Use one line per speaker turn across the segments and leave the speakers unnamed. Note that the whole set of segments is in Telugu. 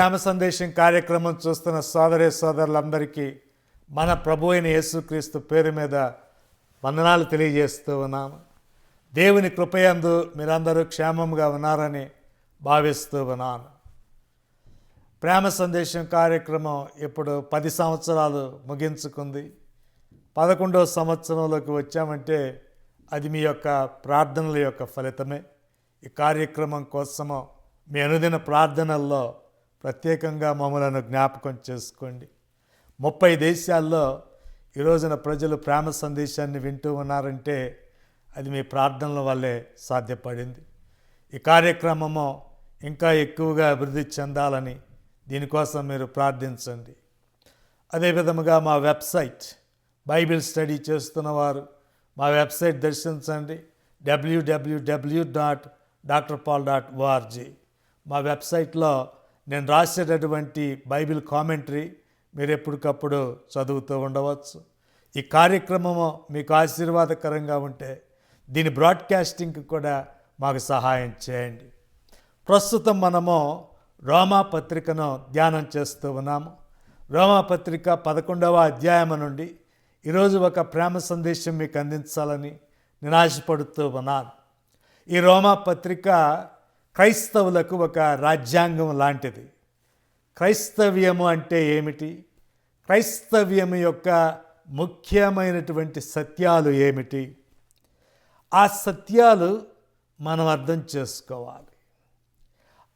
ప్రేమ సందేశం కార్యక్రమం చూస్తున్న సోదరి సోదరులందరికీ మన ప్రభు అయిన యేసుక్రీస్తు పేరు మీద వందనాలు తెలియజేస్తూ ఉన్నాము. దేవుని కృపయందు మీరందరూ క్షేమంగా ఉన్నారని భావిస్తూ ఉన్నాను. ప్రేమ సందేశం కార్యక్రమం ఇప్పుడు పది సంవత్సరాలు ముగించుకుంది. పదకొండవ సంవత్సరంలోకి వచ్చామంటే అది మీ యొక్క ప్రార్థనల యొక్క ఫలితమే. ఈ కార్యక్రమం కోసము మీ అనుదిన ప్రార్థనల్లో ప్రత్యేకంగా మమ్మలను జ్ఞాపకం చేసుకోండి. ముప్పై దేశాల్లో ఈ రోజున ప్రజలు ప్రేమ సందేశాన్ని వింటూ ఉన్నారంటే అది మీ ప్రార్థనల వల్లే సాధ్యపడింది. ఈ కార్యక్రమము ఇంకా ఎక్కువగా అభివృద్ధి చెందాలని దీనికోసం మీరు ప్రార్థించండి. అదేవిధముగా మా వెబ్సైట్ బైబిల్ స్టడీ చేస్తున్నవారు మా వెబ్సైట్ దర్శించండి. W W W dot doctor Paul dot O R G మా వెబ్సైట్లో నేను రాసేటటువంటి బైబిల్ కామెంటరీ మీరు ఎప్పటికప్పుడు చదువుతూ ఉండవచ్చు. ఈ కార్యక్రమము మీకు ఆశీర్వాదకరంగా ఉంటే దీని బ్రాడ్కాస్టింగ్కి కూడా మాకు సహాయం చేయండి. ప్రస్తుతం మనము రోమా పత్రికను ధ్యానం చేస్తూ ఉన్నాము. రోమా పత్రిక పదకొండవ అధ్యాయం నుండి ఈరోజు ఒక ప్రేమ సందేశం మీకు అందించాలని నేను ఆశపడుతూ ఉన్నాను. ఈ రోమా పత్రిక క్రైస్తవులకు ఒక రాజ్యాంగం లాంటిది. క్రైస్తవ్యము అంటే ఏమిటి? క్రైస్తవ్యము యొక్క ముఖ్యమైనటువంటి సత్యాలు ఏమిటి? ఆ సత్యాలు మనం అర్థం చేసుకోవాలి.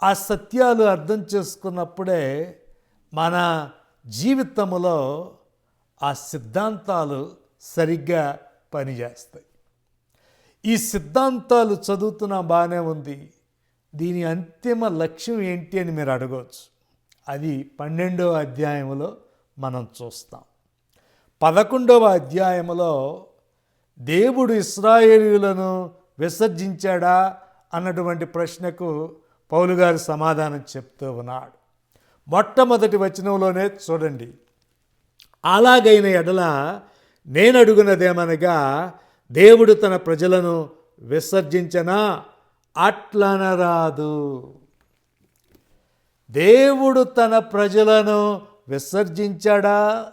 ఆ సత్యాలు అర్థం చేసుకున్నప్పుడే మన జీవితంలో ఆ సిద్ధాంతాలు సరిగ్గా పనిచేస్తాయి. ఈ సిద్ధాంతాలు చదువుతున్నా బాగానే ఉంది. దీని అంతిమ లక్ష్యం ఏంటి అని మీరు అడగవచ్చు. అది పన్నెండవ అధ్యాయంలో మనం చూస్తాం. పదకొండవ అధ్యాయంలో దేవుడు ఇస్రాయేలీలను విసర్జించాడా అన్నటువంటి ప్రశ్నకు పౌలు గారు సమాధానం చెప్తూ ఉన్నాడు. మొట్టమొదటి వచనంలోనే చూడండి. అలాగైన ఎడల నేను అడుగునదేమనగా దేవుడు తన ప్రజలను విసర్జించనా? అట్లనరాదు. దేవుడు తన ప్రజలను విసర్జించాడా?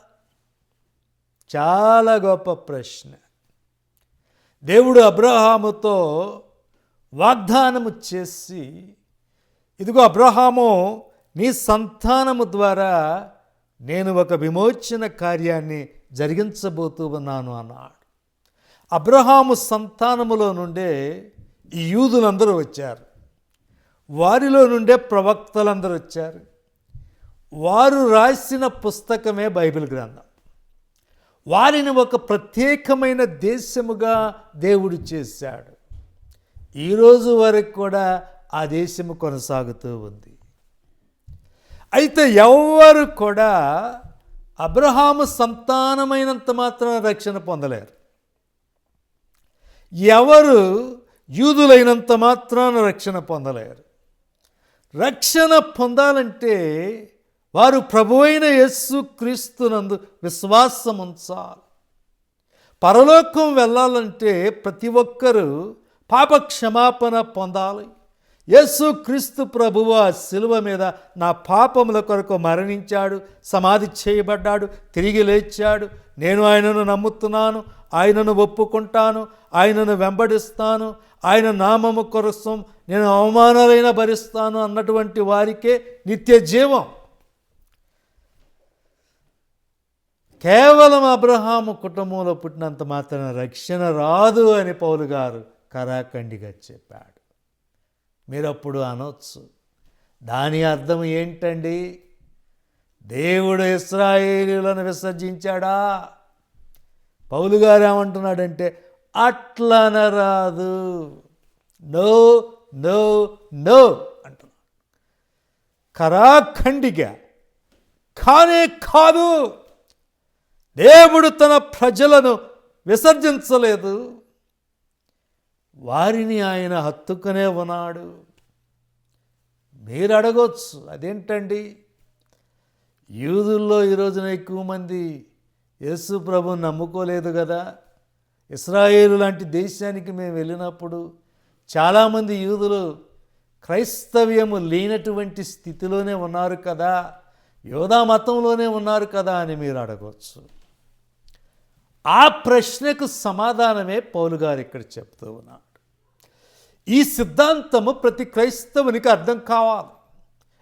చాలా గొప్ప ప్రశ్న. దేవుడు అబ్రహాముతో వాగ్దానము చేసి ఇదిగో అబ్రహాము నీ సంతానము ద్వారా నేను ఒక విమోచన కార్యాన్ని జరిగించబోతూ ఉన్నాను అన్నాడు. అబ్రహాము సంతానములో నుండే ఈ యూదులందరూ వచ్చారు. వారిలో నుండే ప్రవక్తలందరూ వచ్చారు. వారు రాసిన పుస్తకమే బైబిల్ గ్రంథం. వారిని ఒక ప్రత్యేకమైన దేశముగా దేవుడు చేశాడు. ఈరోజు వరకు కూడా ఆ దేశము కొనసాగుతూ ఉంది. అయితే ఎవరు కూడా అబ్రహాము సంతానమైనంత మాత్రం రక్షణ పొందలేరు. ఎవరు యూదులైనంత మాత్రాన రక్షణ పొందలేరు. రక్షణ పొందాలంటే వారు ప్రభువైన యస్సు క్రీస్తునందు విశ్వాసం ఉంచాలి పరలోకం వెళ్ళాలంటే ప్రతి ఒక్కరూ పాప క్షమాపణ పొందాలి. యేసు క్రీస్తు ప్రభువు ఆ శిలువ మీద నా పాపముల కొరకు మరణించాడు సమాధి చేయబడ్డాడు తిరిగి లేచాడు. నేను ఆయనను నమ్ముతున్నాను. ఆయనను ఒప్పుకుంటాను ఆయనను వెంబడిస్తాను ఆయన నామము కొరసం నేను అవమానాలైన భరిస్తాను అన్నటువంటి వారికే నిత్య జీవం. కేవలం అబ్రహాము కుటుంబంలో పుట్టినంత మాత్రం రక్షణ రాదు అని పౌలు గారు కరాఖండిగా చెప్పాడు. మీరు అప్పుడు అనొచ్చు. దాని అర్థం ఏంటండి? దేవుడు ఇస్రాయేలీలను విసర్జించాడా? పౌలు గారు ఏమంటున్నాడంటే అట్లనరాదు. నో నో నో అంటున్నాడు. కరాఖండిగా కానే కాదు. దేవుడు తన ప్రజలను విసర్జించలేదు. వారిని ఆయన హత్తుకునే ఉన్నాడు. మీరు అడగొచ్చు అదేంటండి? యూదుల్లో ఈ రోజున ఎక్కువ మంది యేసు ప్రభు నమ్ముకోలేదు కదా. ఇస్రాయేలు లాంటి దేశానికి మేము వెళ్ళినప్పుడు చాలామంది యూదులు క్రైస్తవ్యము లేనటువంటి స్థితిలోనే ఉన్నారు కదా యోధా మతంలోనే ఉన్నారు కదా అని మీరు అడగవచ్చు. ఆ ప్రశ్నకు సమాధానమే పౌలు గారు ఇక్కడ చెప్తూ ఉన్నాడు. ఈ సిద్ధాంతము ప్రతి క్రైస్తవునికి అర్థం కావాలి.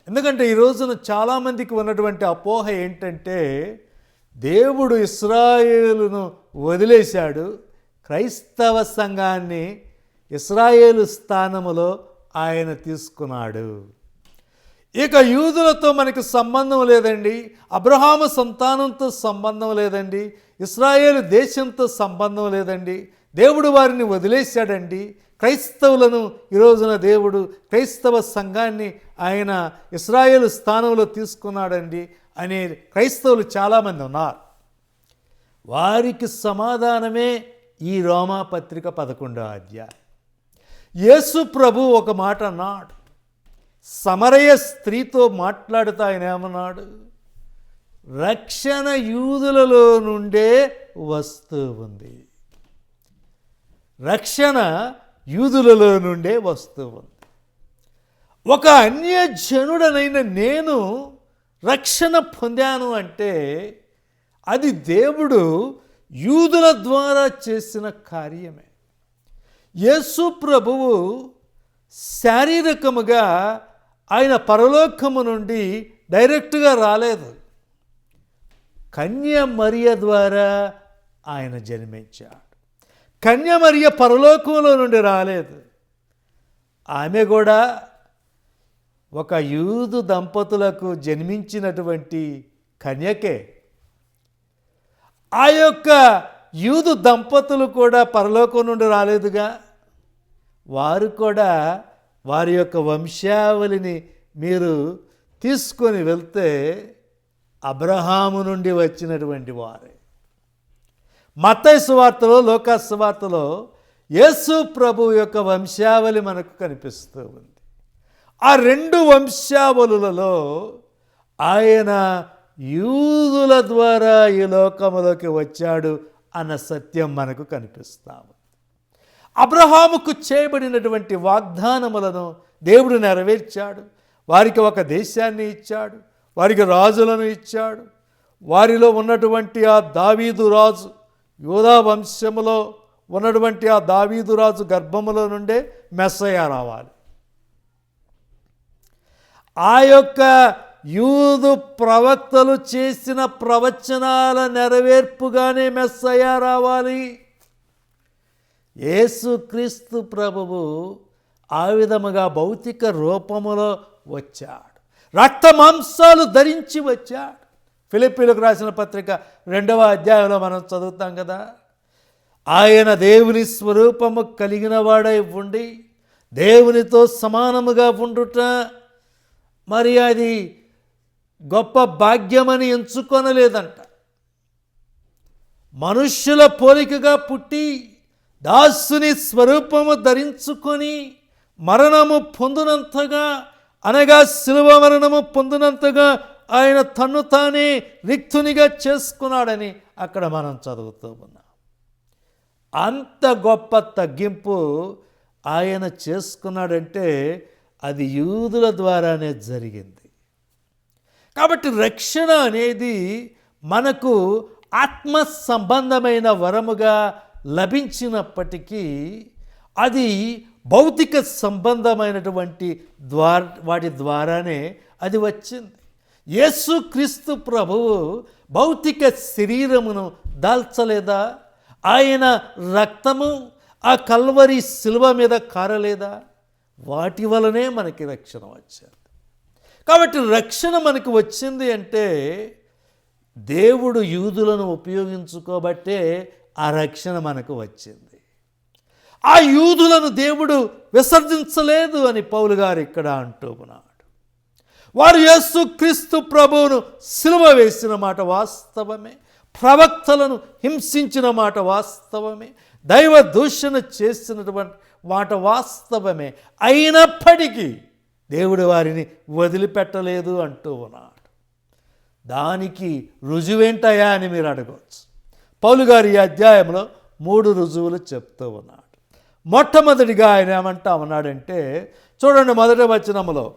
ఎందుకంటే ఈ రోజున చాలామందికి ఉన్నటువంటి అపోహ ఏంటంటే దేవుడు ఇస్రాయేలును వదిలేశాడు. క్రైస్తవ సంఘాన్ని ఇస్రాయేలు స్థానములో ఆయన తీసుకున్నాడు. ఇక యూదులతో మనకి సంబంధం లేదండి. అబ్రహాము సంతానంతో సంబంధం లేదండి. ఇస్రాయేల్ దేశంతో సంబంధం లేదండి. దేవుడు వారిని వదిలేశాడండి. క్రైస్తవులను ఈ రోజున దేవుడు క్రైస్తవ సంఘాన్ని ఆయన ఇస్రాయేల్ స్థానంలో తీసుకున్నాడండి. అనే క్రైస్తవులు చాలామంది ఉన్నారు. వారికి సమాధానమే ఈ రోమా పత్రిక పదకొండో అధ్యాయం. యేసు ప్రభు ఒక మాట అన్నాడు. సమరయ స్త్రీతో మాట్లాడుతూ ఆయన ఏమన్నాడు? రక్షణ యూదులలో నుండే వస్తూ ఉంది. రక్షణ యూదులలో నుండే వస్తూ ఉంది. ఒక అన్యజనుడనైన నేను రక్షణ పొందాను అంటే అది దేవుడు యూదుల ద్వారా చేసిన కార్యమే. యేసు ప్రభువు శారీరకముగా ఆయన పరలోకము నుండి డైరెక్ట్గా రాలేదు. కన్య మరియ ద్వారా ఆయన జన్మించాడు. కన్య మరియ పరలోకంలో నుండి రాలేదు. ఆమె కూడా ఒక యూదు దంపతులకు జన్మించినటువంటి కన్యకే. ఆ యొక్క యూదు దంపతులు కూడా పరలోకం నుండి రాలేదుగా. వారు కూడా వారి యొక్క వంశావళిని మీరు తీసుకొని వెళ్తే అబ్రహాము నుండి వచ్చినటువంటి వారే. మత్తయి వార్తలో లోకాసు వార్తలో యేసు ప్రభు యొక్క వంశావళి మనకు కనిపిస్తూ ఉంది. ఆ రెండు వంశావళులలో ఆయన యూదుల ద్వారా ఈ లోకములోకి వచ్చాడు అన్న సత్యం మనకు కనిపిస్తాము. అబ్రహాముకు చేయబడినటువంటి వాగ్దానములను దేవుడు నెరవేర్చాడు. వారికి ఒక దేశాన్ని ఇచ్చాడు. వారికి రాజులను ఇచ్చాడు. వారిలో ఉన్నటువంటి ఆ దావీదు రాజు యోధా వంశములో ఉన్నటువంటి ఆ దావీదు రాజు గర్భములో నుండే మెస్సయ రావాలి. ఆ యొక్క యూదు ప్రవక్తలు చేసిన ప్రవచనాల నెరవేర్పుగానే మెస్సయ్య రావాలి. యేసుక్రీస్తు ప్రభువు ఆ విధముగా భౌతిక రూపములో వచ్చాడు. రక్త మాంసాలు ధరించి వచ్చాడు. ఫిలిప్పీలకు రాసిన పత్రిక రెండవ అధ్యాయంలో మనం చదువుతాం కదా. ఆయన దేవుని స్వరూపము కలిగిన వాడై ఉండి దేవునితో సమానముగా ఉండుట మరి అది గొప్ప భాగ్యమని ఎంచుకొనలేదంట. మనుష్యుల పోలికగా పుట్టి దాసుని స్వరూపము ధరించుకొని మరణము పొందినంతగా అనగా శిలువ మరణము పొందినంతగా ఆయన తన్ను తానే రిక్తునిగా చేసుకున్నాడని అక్కడ మనం చదువుతూ ఉన్నాం. అంత గొప్ప తగ్గింపు ఆయన చేసుకున్నాడంటే అది యూదుల ద్వారానే జరిగింది. కాబట్టి రక్షణ అనేది మనకు ఆత్మ సంబంధమైన వరముగా లభించినప్పటికీ అది భౌతిక సంబంధమైనటువంటి ద్వార వాటి ద్వారానే అది వచ్చింది. యేసుక్రీస్తు ప్రభువు భౌతిక శరీరమును దాల్చలేదా? ఆయన రక్తము ఆ కల్వరి శిలువ మీద కారలేదా? వాటి వలనే మనకి రక్షణ వచ్చింది. కాబట్టి రక్షణ మనకు వచ్చింది అంటే దేవుడు యూదులను ఉపయోగించుకోబట్టే ఆ రక్షణ మనకు వచ్చింది. ఆ యూదులను దేవుడు విసర్జించలేదు అని పౌలు గారు ఇక్కడ అంటూ ఉన్నాడు. వారు యేసు క్రీస్తు ప్రభువును సిలువ వేసిన మాట వాస్తవమే. ప్రవక్తలను హింసించిన మాట వాస్తవమే. దైవ దూషణ చేసినటువంటి మాట వాస్తవమే. అయినప్పటికీ దేవుడు వారిని వదిలిపెట్టలేదు అంటూ ఉన్నాడు. దానికి రుజువేంటయా అని మీరు అడగవచ్చు పౌలు గారి ఈ అధ్యాయంలో మూడు రుజువులు చెప్తూ ఉన్నాడు. మొట్టమొదటిగా ఆయన ఏమంటా ఉన్నాడంటే చూడండి మొదటి వచనములో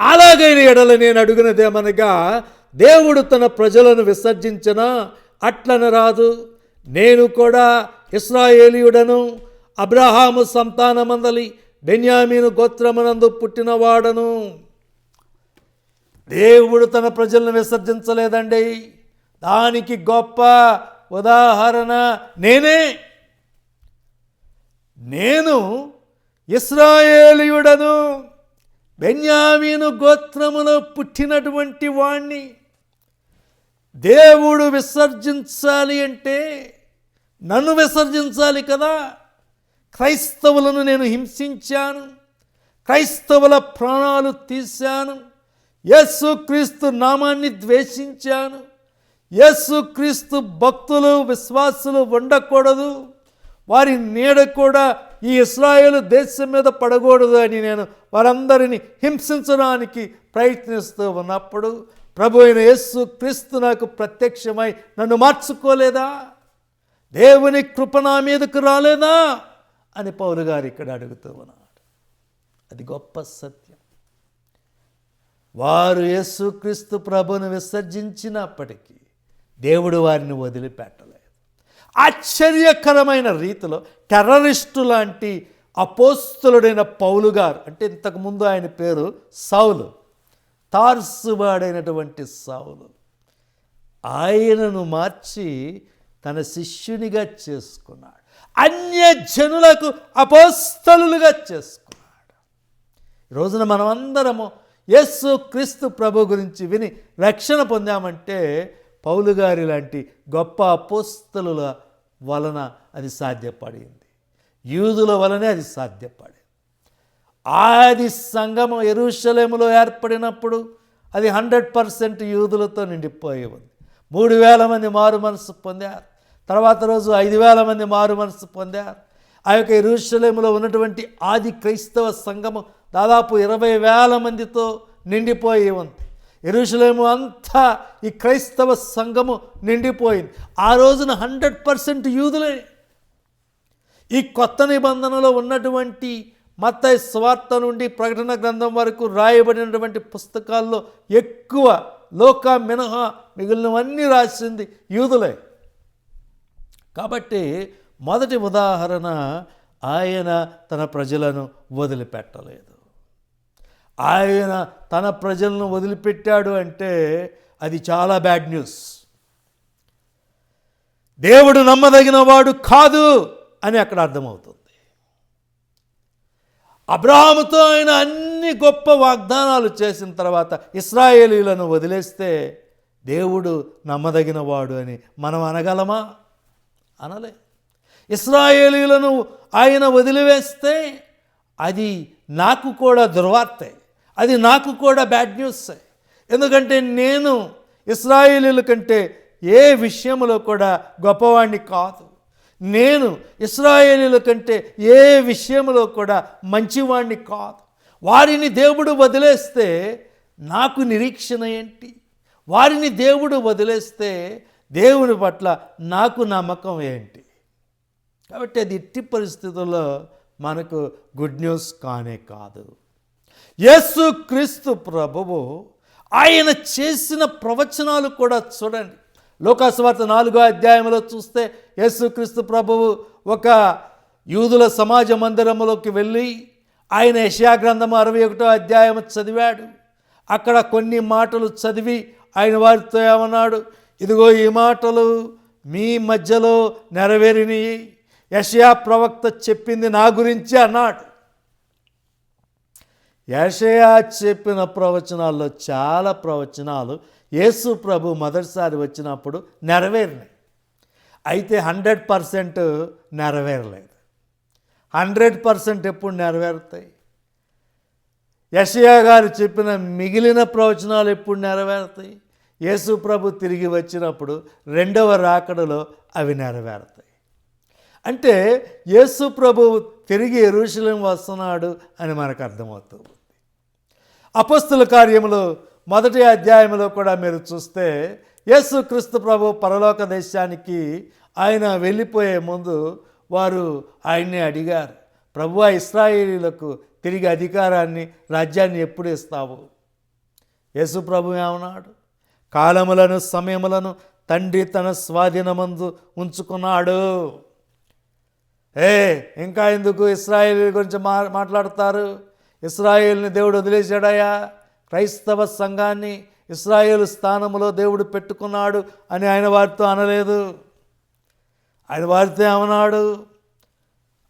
అలాగైన ఎడల నేను అడుగునదేమనగా దేవుడు తన ప్రజలను విసర్జించిన అట్లన రాదు నేను కూడా ఇస్రాయేలీయుడను అబ్రహాము సంతానమందలి బెన్యామీను గోత్రమునందు పుట్టినవాడను. దేవుడు తన ప్రజలను విసర్జించలేదండి. దానికి గొప్ప ఉదాహరణ నేనే. నేను ఇస్రాయేలీయుడను. బెన్యామీను గోత్రములో పుట్టినటువంటి వాణ్ణి. దేవుడు విసర్జించాలి అంటే నన్ను విసర్జించాలి కదా. క్రైస్తవులను నేను హింసించాను. క్రైస్తవుల ప్రాణాలు తీశాను. యేసుక్రీస్తు నామాన్ని ద్వేషించాను. యేసుక్రీస్తు భక్తులు విశ్వాసులు ఉండకూడదు. వారి నీడ కూడా ఈ ఇస్రాయేల్ దేశం మీద పడకూడదు అని నేను వారందరిని హింసించడానికి ప్రయత్నిస్తూ ఉన్నప్పుడు ప్రభు అయిన యేసు క్రీస్తు నాకు ప్రత్యక్షమై నన్ను మార్చుకోలేదా? దేవుని కృప నా మీదకు రాలేదా? అని పౌలు గారు ఇక్కడ అడుగుతూ ఉన్నాడు. అది గొప్ప సత్యం. వారు యేసుక్రీస్తు ప్రభును విసర్జించినప్పటికీ దేవుడు వారిని వదిలిపెట్టలేదు. ఆశ్చర్యకరమైన రీతిలో టెర్రరిస్టు లాంటి అపోస్తులుడైన పౌలు గారు అంటే ఇంతకుముందు ఆయన పేరు సౌలు తార్సువాడైనటువంటి సౌలు ఆయనను మార్చి తన శిష్యునిగా చేసుకున్నాడు. అన్య జనులకు అపోస్తలులుగా చేసుకున్నాడు. ఈ రోజున మనమందరము యస్సు క్రీస్తు ప్రభు గురించి విని రక్షణ పొందామంటే పౌలు గారి లాంటి గొప్ప అపోస్తలుల వలన అది సాధ్యపడింది. యూదుల వలనే అది సాధ్యపడింది. ఆది సంగమం ఎరుషలేములో ఏర్పడినప్పుడు అది హండ్రెడ్ పర్సెంట్ యూదులతో నిండిపోయి ఉంది. మూడు వేల మంది మారు మనసు పొందారు. తర్వాత రోజు ఐదు వేల మంది మారు మనసు పొందారు. ఆ యొక్క ఇరుషలేములో ఉన్నటువంటి ఆది క్రైస్తవ సంఘము దాదాపు ఇరవై వేల మందితో నిండిపోయి ఉంది. ఎరుషలేము అంతా ఈ క్రైస్తవ సంఘము నిండిపోయింది. ఆ రోజున హండ్రెడ్ పర్సెంట్ యూదులే. ఈ కొత్త నిబంధనలో ఉన్నటువంటి మత స్వార్థ నుండి ప్రకటన గ్రంథం వరకు రాయబడినటువంటి పుస్తకాల్లో ఎక్కువ లోక మినహా మిగిలినవన్నీ రాసింది యూదులే. కాబట్టి మొదటి ఉదాహరణ ఆయన తన ప్రజలను వదిలిపెట్టలేదు. ఆయన తన ప్రజలను వదిలిపెట్టాడు అంటే అది చాలా బ్యాడ్ న్యూస్ దేవుడు నమ్మదగిన వాడు కాదు అని అక్కడ అర్థమవుతుంది. అబ్రాహాముతో ఆయన అన్ని గొప్ప వాగ్దానాలు చేసిన తర్వాత ఇస్రాయేలీలను వదిలేస్తే దేవుడు నమ్మదగిన వాడు అని మనం అనగలమా? అనలే. ఇస్రాయేలీలను ఆయన వదిలివేస్తే అది నాకు కూడా దుర్వార్తే అది నాకు కూడా బ్యాడ్ న్యూస్. ఎందుకంటే నేను ఇస్రాయేలీల కంటే ఏ విషయంలో కూడా గొప్పవాణ్ణి కాదు. నేను ఇస్రాయేలీల కంటే ఏ విషయంలో కూడా మంచివాణ్ణి కాదు. వారిని దేవుడు వదిలేస్తే నాకు నిరీక్షణ ఏంటి? వారిని దేవుడు వదిలేస్తే దేవుని పట్ల నాకు నమ్మకం ఏంటి? కాబట్టి అది ఇట్టి పరిస్థితుల్లో మనకు గుడ్ న్యూస్ కానే కాదు. యేసు క్రీస్తు ప్రభువు ఆయన చేసిన ప్రవచనాలు కూడా చూడండి. లోకాసువార్త నాలుగో అధ్యాయంలో చూస్తే యేసుక్రీస్తు ప్రభువు ఒక యూదుల సమాజ మందిరంలోకి వెళ్ళి ఆయన యశాగ్రంథం అరవై ఒకటో అధ్యాయం చదివాడు. అక్కడ కొన్ని మాటలు చదివి ఆయన వారితో ఏమన్నాడు? ఇదిగో ఈ మాటలు మీ మధ్యలో నెరవేరిని. యషయా ప్రవక్త చెప్పింది నా గురించి అన్నాడు. యషయా చెప్పిన ప్రవచనాల్లో చాలా ప్రవచనాలు యేసు ప్రభు మొదటిసారి వచ్చినప్పుడు నెరవేరినాయి. అయితే హండ్రెడ్ పర్సెంట్ నెరవేరలేదు. హండ్రెడ్ పర్సెంట్ ఎప్పుడు నెరవేరుతాయి? యషయా గారు చెప్పిన మిగిలిన ప్రవచనాలు ఎప్పుడు నెరవేరుతాయి? యేసు ప్రభు తిరిగి వచ్చినప్పుడు రెండవ రాకడలో అవి నెరవేరుతాయి. అంటే యేసు ప్రభు తిరిగి ఎరుశలం వస్తున్నాడు అని మనకు అర్థమవుతుంది. అపస్తుల కార్యములు మొదటి అధ్యాయంలో కూడా మీరు చూస్తే యేసు క్రీస్తు ప్రభు పరలోక దేశానికి ఆయన వెళ్ళిపోయే ముందు వారు ఆయన్ని అడిగారు ప్రభు ఇస్రాయేలీలకు తిరిగి అధికారాన్ని రాజ్యాన్ని ఎప్పుడు ఇస్తావు? యేసు ప్రభు ఏమన్నాడు? కాలములను సమయములను తండ్రి తన స్వాధీనమందు ఉంచుకున్నాడు. ఏ ఇంకా ఎందుకు ఇస్రాయేల్ గురించి మా మాట్లాడతారు? ఇస్రాయేల్ని దేవుడు వదిలేశాడయా క్రైస్తవ సంఘాన్ని ఇస్రాయేల్ స్థానంలో దేవుడు పెట్టుకున్నాడు అని ఆయన వారితో అనలేదు. ఆయన వారితో ఏమన్నాడు?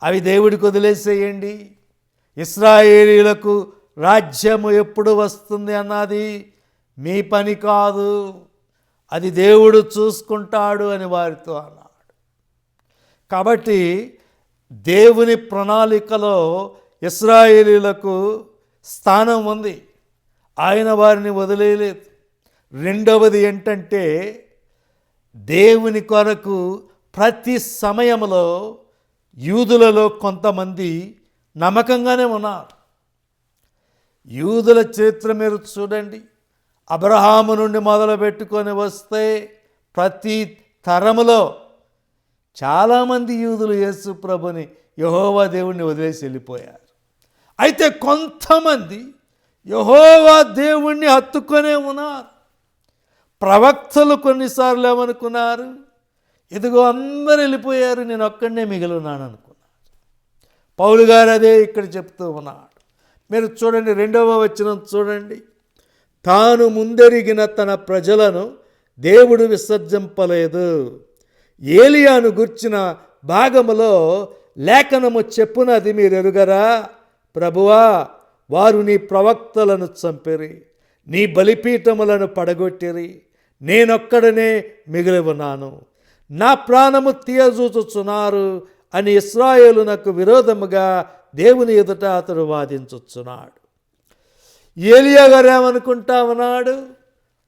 అవి దేవుడికి వదిలేసేయండి. ఇస్రాయేలీలకు రాజ్యము ఎప్పుడు వస్తుంది అన్నది మీ పని కాదు అది దేవుడు చూసుకుంటాడు అని వారితో అన్నాడు. కాబట్టి దేవుని ప్రణాళికలో ఇస్రాయేలీలకు స్థానం ఉంది. ఆయన వారిని వదిలేయలేదు. రెండవది ఏంటంటే దేవుని కొరకు ప్రతి సమయంలో యూదులలో కొంతమంది నమ్మకంగానే ఉన్నారు. యూదుల చరిత్ర మీరు చూడండి. అబ్రహాము నుండి మొదలు పెట్టుకొని వస్తే ప్రతి తరములో చాలామంది యూదులు యేసు ప్రభుని యహోవా దేవుణ్ణి వదిలేసి వెళ్ళిపోయారు. అయితే కొంతమంది యహోవా దేవుణ్ణి హత్తుకొనే ఉన్నారు. ప్రవక్తలు కొన్నిసార్లు ఏమనుకున్నారు? ఇదిగో అందరు వెళ్ళిపోయారు నేను ఒక్కడనే మిగిలినాను అనుకున్నాను పౌలు గారు అదే ఇక్కడ చెప్తూ ఉన్నాడు. మీరు చూడండి రెండవ వచనం చూడండి. తాను ముందెరిగిన తన ప్రజలను దేవుడు విసర్జింపలేదు. ఏలియాను గుర్చిన భాగములో లేఖనము చెప్పునది మీరు ఎరుగరా ప్రభువా వారు నీ ప్రవక్తలను చంపిరి నీ బలిపీఠములను పడగొట్టిరి నేనొక్కడనే మిగిలి ఉన్నాను. నా ప్రాణము తీయజూచుచున్నారు అని ఇస్రాయేలునకు విరోధముగా దేవుని ఎదుట అతడు వాదించుచున్నాడు. ఏలియా గారు ఏమనుకుంటా ఉన్నాడు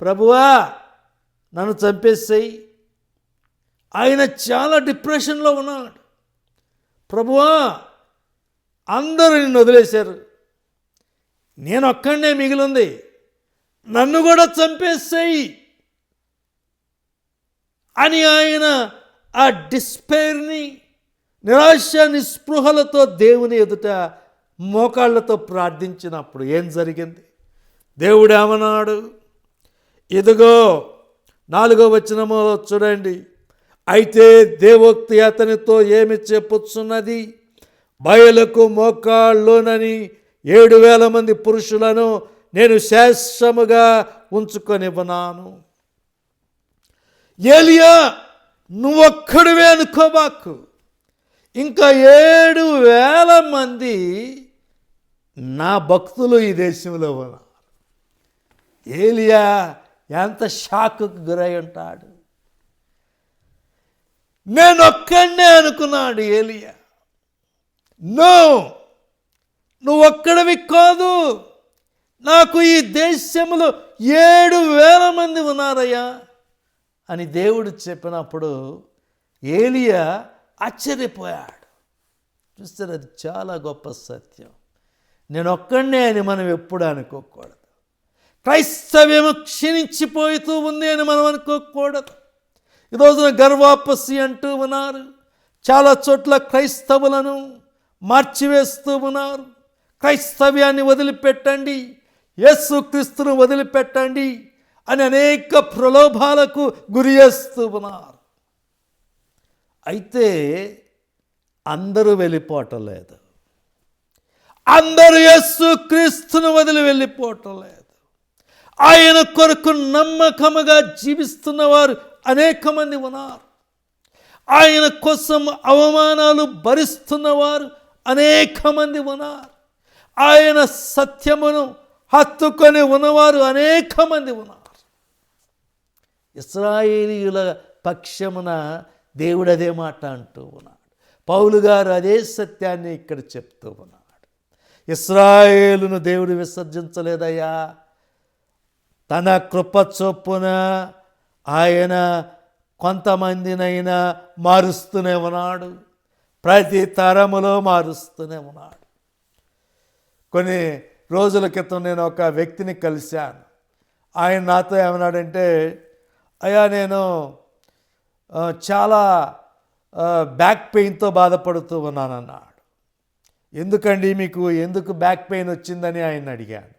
ప్రభువా నన్ను చంపేసేయి. ఆయన చాలా డిప్రెషన్లో ఉన్నాడు. ప్రభువా అందరూ నిన్ను వదిలేశారు. నేను ఒక్కడే మిగిలింది. నన్ను కూడా చంపేసేయి అని ఆయన ఆ డిస్పైర్ని నిరాశ నిస్పృహలతో దేవుని ఎదుట మోకాళ్ళతో ప్రార్థించినప్పుడు ఏం జరిగింది? దేవుడేమన్నాడు ఇదిగో నాలుగో వచనము చూడండి. అయితే దేవోక్తి అతనితో ఏమి చెప్పుచున్నది? బయలకు మోకాళ్ళునని ఏడు వేల మంది పురుషులను నేను శాశ్వముగా ఉంచుకొనివ్వనాను. ఏలియా నువ్వొక్కడివే అనుకోబాకు. ఇంకా ఏడు వేల మంది నా భక్తులు ఈ దేశంలో ఉన్నారు. ఏలియా ఎంత షాక్కు గురై ఉంటాడు. నేను ఒక్కడనే అనుకున్నాడు ఏలియా. నో నువ్వు ఒక్కడవి కాదు. నాకు ఈ దేశంలో ఏడు వేల మంది ఉన్నారయ్యా అని దేవుడు చెప్పినప్పుడు ఏలియా ఆశ్చర్యపోయాడు. చూస్తారు అది చాలా గొప్ప సత్యం. నేను ఒక్కడనే అని మనం ఎప్పుడు అనుకోకూడదు. క్రైస్తవ్యము క్షీణించిపోతూ ఉంది అని మనం అనుకోకూడదు. ఈరోజున గర్వాపసి అంటూ ఉన్నారు. చాలా చోట్ల క్రైస్తవులను మార్చివేస్తూ ఉన్నారు. క్రైస్తవ్యాన్ని వదిలిపెట్టండి యేసు క్రీస్తును వదిలిపెట్టండి అని అనేక ప్రలోభాలకు గురి చేస్తూ ఉన్నారు. అయితే అందరూ వెళ్ళిపోవటం లేదు. అందరూ యస్సు క్రీస్తును వదిలి వెళ్ళిపోవటం లేదు. ఆయన కొరకు నమ్మకముగా జీవిస్తున్న వారు అనేక మంది ఉన్నారు. ఆయన కోసం అవమానాలు భరిస్తున్నవారు అనేక మంది ఉన్నారు. ఆయన సత్యమును హత్తుకొని ఉన్నవారు అనేక మంది ఉన్నారు. ఇస్రాయేలీయుల పక్షమున దేవుడు అదే మాట అంటూ ఉన్నాడు. పౌలు గారు అదే సత్యాన్ని ఇక్కడ చెప్తూ ఉన్నాడు ఇస్రాయేలును దేవుడు విసర్జించలేదయ్యా. తన కృప చొప్పున ఆయన కొంతమందినైనా మారుస్తూనే ఉన్నాడు. ప్రతి తరములో మారుస్తూనే ఉన్నాడు. కొన్ని రోజుల క్రితం నేను ఒక వ్యక్తిని కలిశాను. ఆయన నాతో ఏమన్నాడంటే అయ్యా నేను చాలా బ్యాక్ పెయిన్తో బాధపడుతూ ఉన్నానన్నాడు ఎందుకండి మీకు ఎందుకు బ్యాక్ పెయిన్ వచ్చిందని ఆయన అడిగాను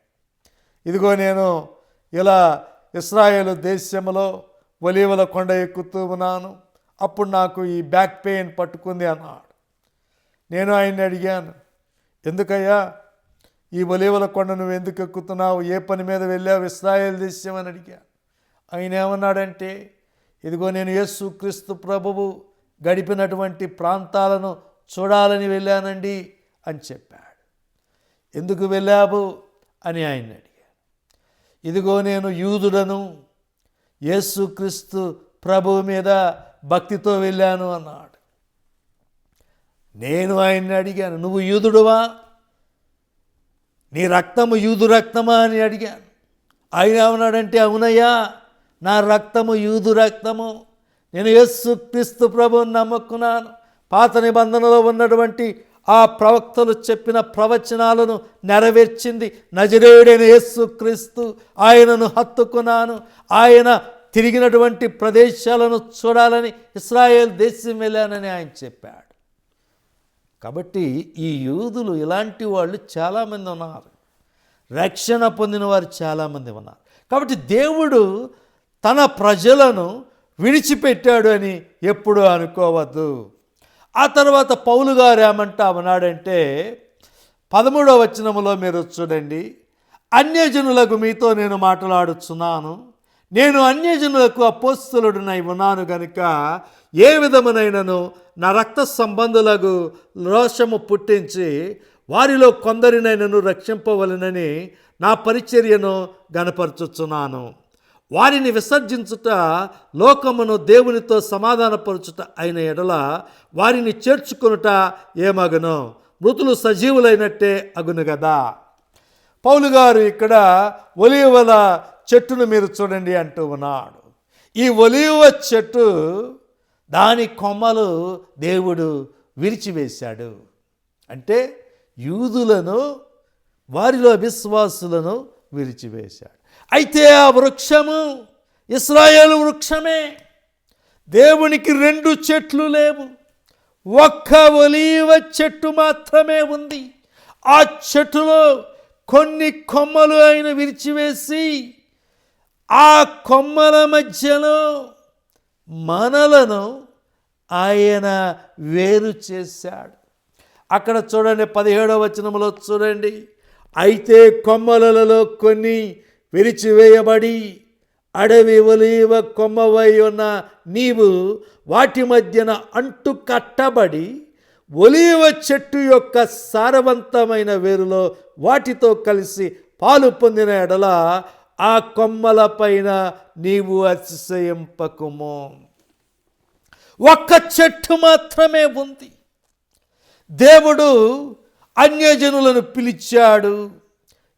ఇదిగో నేను ఇలా ఇస్రాయేల్ దేశంలో ఒలీవల కొండ ఎక్కుతూ ఉన్నాను. అప్పుడు నాకు ఈ బ్యాక్ పెయిన్ పట్టుకుంది అన్నాడు. నేను ఆయన్ని అడిగాను ఎందుకయ్యా? ఈ ఒలీవల కొండ నువ్వు ఎందుకు ఎక్కుతున్నావు? ఏ పని మీద వెళ్ళావు? ఇస్రాయేల్ దేశం? అని అడిగాను. ఆయన ఏమన్నాడంటే ఇదిగో నేను యేసు క్రీస్తు ప్రభువు గడిపినటువంటి ప్రాంతాలను చూడాలని వెళ్ళానండి. అని చెప్పాడు. ఎందుకు వెళ్ళావు? అని ఆయన అడిగాను ఇదిగో నేను యూదుడను యేసుక్రీస్తు ప్రభువు మీద భక్తితో వెళ్ళాను అన్నాడు. నేను ఆయన్ని అడిగాను నువ్వు యూదుడువా? నీ రక్తము యూదు రక్తమా? అని అడిగాను. ఆయన ఏమన్నాడంటే అవునయ్యా నా రక్తము యూదు రక్తము. నేను యేసు క్రీస్తు ప్రభువుని నమ్ముకున్నాను. పాత నిబంధనలో ఉన్నటువంటి ఆ ప్రవక్తలు చెప్పిన ప్రవచనాలను నెరవేర్చింది నజరేడైన యేసు క్రీస్తు. ఆయనను హత్తుకున్నాను. ఆయన తిరిగినటువంటి ప్రదేశాలను చూడాలని ఇస్రాయేల్ దేశం వెళ్ళానని ఆయన చెప్పాడు. కాబట్టి ఈ యూదులు ఇలాంటి వాళ్ళు చాలామంది ఉన్నారు. రక్షణ పొందిన వారు చాలామంది ఉన్నారు. కాబట్టి దేవుడు తన ప్రజలను విడిచిపెట్టాడు అని ఎప్పుడూ అనుకోవద్దు. ఆ తర్వాత పౌలు గారు ఏమంటా ఉన్నాడంటే పదమూడవ వచనములో మీరు చూడండి. అన్యజనులకు మీతో నేను మాట్లాడుచున్నాను. నేను అన్యజనులకు అపోస్తులుడునై ఉన్నాను గనుక ఏ విధమునైనను నా రక్త సంబంధులకు రోషము పుట్టించి వారిలో కొందరినైనను రక్షింపవలనని నా పరిచర్యను గనపరచుచున్నాను. వారిని విసర్జించుట లోకమును దేవునితో సమాధానపరచుట అయిన ఎడల వారిని చేర్చుకొనుట ఏమగును? మృతులు సజీవులైనట్టే అగును కదా పౌలు గారు ఇక్కడ ఒలివల చెట్టును మీరు చూడండి అంటూ ఉన్నాడు. ఈ ఒలివ చెట్టు దాని కొమ్మలు దేవుడు విరిచివేశాడు. అంటే యూదులను వారిలో విశ్వాసులను విరిచివేశాడు. అయితే ఆ వృక్షము ఇస్రాయేల్ వృక్షమే. దేవునికి రెండు చెట్లు లేవు. ఒక్క ఒలీవ చెట్టు మాత్రమే ఉంది. ఆ చెట్టులో కొన్ని కొమ్మలు ఆయన విరిచివేసి ఆ కొమ్మల మధ్యలో మనలను ఆయన వేరు చేశాడు. అక్కడ చూడండి పదిహేడవ వచనంలో చూడండి. అయితే కొమ్మలలో కొన్ని విరిచివేయబడి అడవి ఒలీవ కొమ్మవై ఉన్న నీవు వాటి మధ్యన అంటు కట్టబడి ఒలీవ చెట్టు యొక్క సారవంతమైన వేరులో వాటితో కలిసి పాలు పొందిన ఎడల ఆ కొమ్మల పైన నీవు అతిశయింపకుము. ఒక్క చెట్టు మాత్రమే ఉంది. దేవుడు అన్యజనులను పిలిచాడు.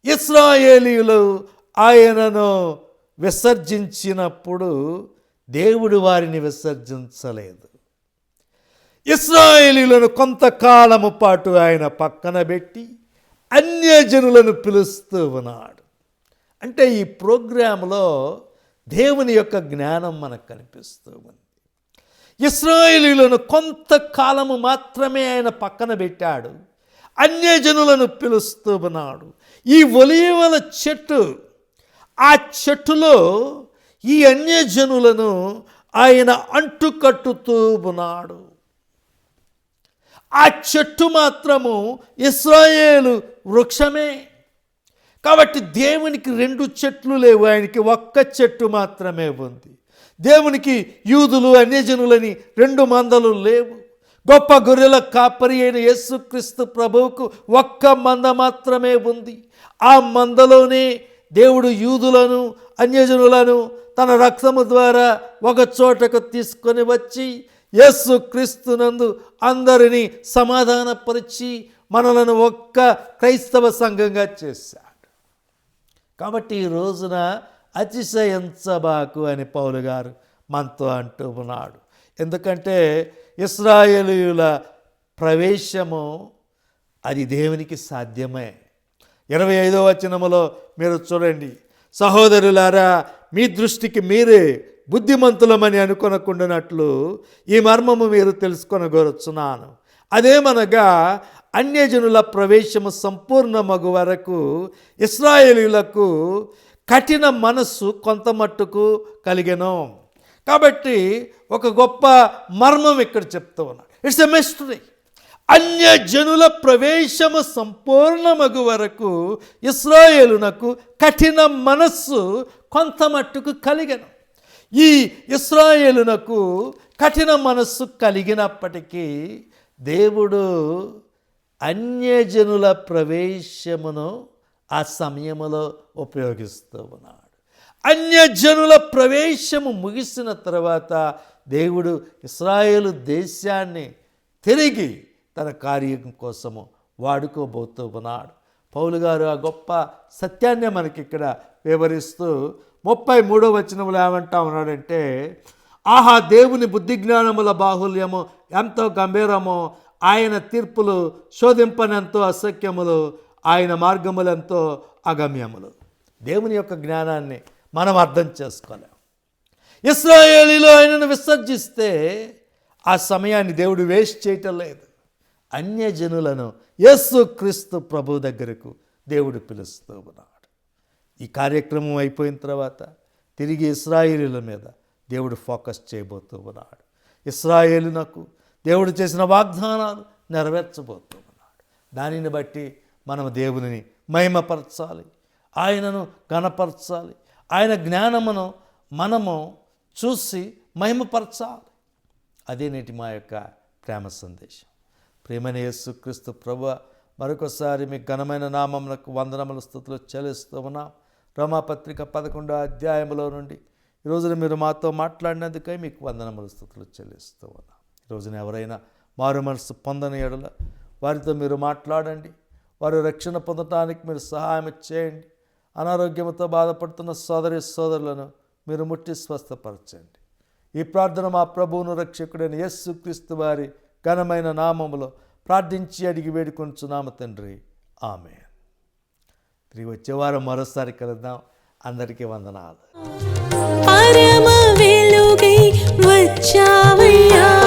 ఇస్రాయేలీలు ఆయనను విసర్జించినప్పుడు దేవుడు వారిని విసర్జించలేదు. ఇస్రాయేలీలను కొంతకాలము పాటు ఆయన పక్కన పెట్టి అన్యజనులను పిలుస్తూ ఉన్నాడు. అంటే ఈ ప్రోగ్రాంలో దేవుని యొక్క జ్ఞానం మనకు కనిపిస్తూ ఉంది. ఇస్రాయేలీలను కొంతకాలము మాత్రమే ఆయన పక్కన పెట్టాడు. అన్యజనులను పిలుస్తూ ఉన్నాడు. ఈ ఒలివల చెట్టు ఆ చెట్టులో ఈ అన్యజనులను ఆయన అంటుకట్టుతూ ఉన్నాడు. ఆ చెట్టు మాత్రము ఇస్రాయేలు వృక్షమే. కాబట్టి దేవునికి రెండు చెట్లు లేవు ఆయనకి ఒక్క చెట్టు మాత్రమే ఉంది. దేవునికి యూదులు అన్యజనులని రెండు మందలు లేవు. గొప్ప గొర్రెల కాపరి అయిన యేసుక్రీస్తు ప్రభువుకు ఒక్క మంద మాత్రమే ఉంది. ఆ మందలోనే దేవుడు యూదులను అన్యజనులను తన రక్తము ద్వారా ఒక చోటకు తీసుకొని వచ్చి యస్సు క్రీస్తునందు అందరినీ సమాధానపరిచి మనలను ఒక్క క్రైస్తవ సంఘంగా చేశాడు. కాబట్టి ఈ రోజున అతిశయించబాకు అని పౌలు గారు మనతో అంటూ ఉన్నాడు. ఎందుకంటే ఇస్రాయేలీయుల ప్రవేశము అది దేవునికి సాధ్యమే. ఇరవై ఐదో వచనములో మీరు చూడండి. సహోదరులారా మీ దృష్టికి మీరే బుద్ధిమంతులమని అనుకొనకుండానట్లు ఈ మర్మము మీరు తెలుసుకొనగోరుచున్నాను. అదేమనగా అన్యజనుల ప్రవేశము సంపూర్ణ మగు వరకు ఇస్రాయేలీలకు కఠిన మనస్సు కొంత మట్టుకు కలిగను. కాబట్టి ఒక గొప్ప మర్మం ఇక్కడ చెప్తూ ఉన్నాడు. ఇట్స్ ఎ మిస్టరీ అన్యజనుల ప్రవేశము సంపూర్ణమగు వరకు ఇస్రాయేలునకు కఠిన మనస్సు కొంత మట్టుకు కలిగను. ఈ ఇస్రాయేలునకు కఠిన మనస్సు కలిగినప్పటికీ దేవుడు అన్యజనుల ప్రవేశమును ఆ సమయములో ఉపయోగిస్తూ ఉన్నాడు. అన్యజనుల ప్రవేశము ముగిసిన తర్వాత దేవుడు ఇస్రాయేలు దేశాన్ని తిరిగి తన కార్యం కోసము వాడుకోబోతూ ఉన్నాడు పౌలు గారు ఆ గొప్ప సత్యాన్ని మనకి ఇక్కడ వివరిస్తూ ముప్పై మూడో వచనములు ఏమంటా ఉన్నాడంటే ఆహా దేవుని బుద్ధి జ్ఞానముల బాహుల్యము ఎంతో గంభీరమో. ఆయన తీర్పులు శోధింపనెంతో అసఖ్యములు ఆయన మార్గములెంతో అగమ్యములు. దేవుని యొక్క జ్ఞానాన్ని మనం అర్థం చేసుకోలేం ఇస్రాయేలీలో ఆయనను విసర్జిస్తే ఆ సమయాన్ని దేవుడు వేస్ట్ చేయటం లేదు. అన్యజనులను యస్సు క్రీస్తు ప్రభు దగ్గరకు దేవుడు పిలుస్తూ ఉన్నాడు. ఈ కార్యక్రమం అయిపోయిన తర్వాత తిరిగి ఇస్రాయేలీల మీద దేవుడు ఫోకస్ చేయబోతూ ఉన్నాడు. ఇస్రాయేలునకు దేవుడు చేసిన వాగ్దానాలు నెరవేర్చబోతూ ఉన్నాడు. దానిని బట్టి మనం దేవుని మహిమపరచాలి. ఆయనను గణపరచాలి ఆయన జ్ఞానమును మనము చూసి మహిమపరచాలి. అదే నేటి మా యొక్క ప్రేమ సందేశం. ప్రేమని యేసుక్రీస్తు ప్రభు మరొకసారి మీ ఘనమైన నామములకు వందనముల స్థుతులు చెల్లిస్తూ ఉన్నాం. రోమాపత్రిక పదకొండో అధ్యాయంలో నుండి ఈ రోజున మీరు మాతో మాట్లాడినందుకై మీకు వందనముల స్థుతులు చెల్లిస్తూ ఉన్నాం. ఈ రోజున ఎవరైనా మారు మనసు పొందని ఎడల వారితో మీరు మాట్లాడండి. వారు రక్షణ పొందటానికి మీరు సహాయం చేయండి. అనారోగ్యంతో బాధపడుతున్న సోదరి సోదరులను మీరు ముట్టి స్వస్థపరచండి. ఈ ప్రార్థన మా ప్రభువును రక్షకుడైన యేసుక్రీస్తు వారి ఘనమైన నామములో ప్రార్థించి అడిగి వేడుకొంచున్నాము తండ్రి. ఆమె తిరిగి వచ్చేవారం మరోసారి కలుద్దాం. అందరికీ వందనాలు.
పరమ వెలుగై వచ్చావయ్యా.